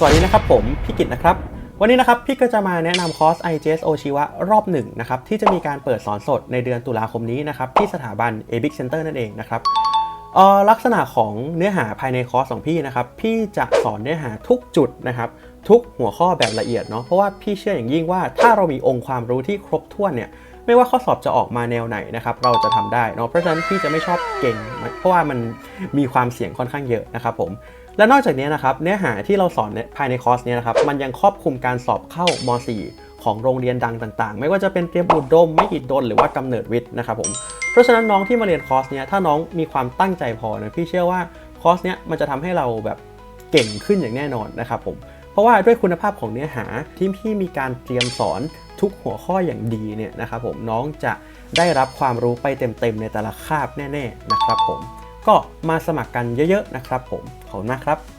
สวัสดีนะครับผมพี่กิตนะครับ วันนี้นะครับพี่ก็จะมาแนะนำคอร์ส IGS โอชีวะรอบหนึ่งนะครับที่จะมีการเปิดสอนสดในเดือนตุลาคมนี้นะครับที่สถาบัน a b i c Center นั่นเองนะครับ ออลักษณะของเนื้อหาภายในคอร์สของพี่นะครับพี่จะสอนเนื้อหาทุกจุดนะครับทุกหัวข้อแบบละเอียดเนาะเพราะว่าพี่เชื่ออย่างยิ่งว่าถ้าเรามีองค์ความรู้ที่ครบถ้วนเนี่ยไม่ว่าข้อสอบจะออกมาแนวไหนนะครับเราจะทำได้เนาะเพราะฉะนั้นพี่จะไม่ชอบเก่ง เพราะว่ามันมีความเสี่ยงค่อนข้างเยอะนะครับผมและนอกจากนี้นะครับเนื้อหาที่เราสอนในภายในคอร์สเนี้นะครับมันยังครอบคลุมการสอบเข้าม .4 ของโรงเรียนดังต่างๆ ไม่ว่าจะเป็นเตรียมอุดมไม่อิดดนหรือว่ากำเนิดวิทย์นะครับผมเพราะฉะนั้นน้องที่มาเรียนคอร์สเนี้ยถ้าน้องมีความตั้งใจพอนะพี่เชื่อว่าคอร์สเนี้ยมันจะทำให้เราแบบเก่งขึ้นอย่างแน่นอนนะครับผมเพราะว่าด้วยคุณภาพของเนื้อหาที่พี่มีการเตรียมสอนทุกหัวข้ออย่างดีเนี่ยนะครับผมน้องจะได้รับความรู้ไปเต็มๆในแต่ละคาบแน่ ๆ นะครับผมก็มาสมัครกันเยอะ ๆ นะครับผมขอบคุณมากครับ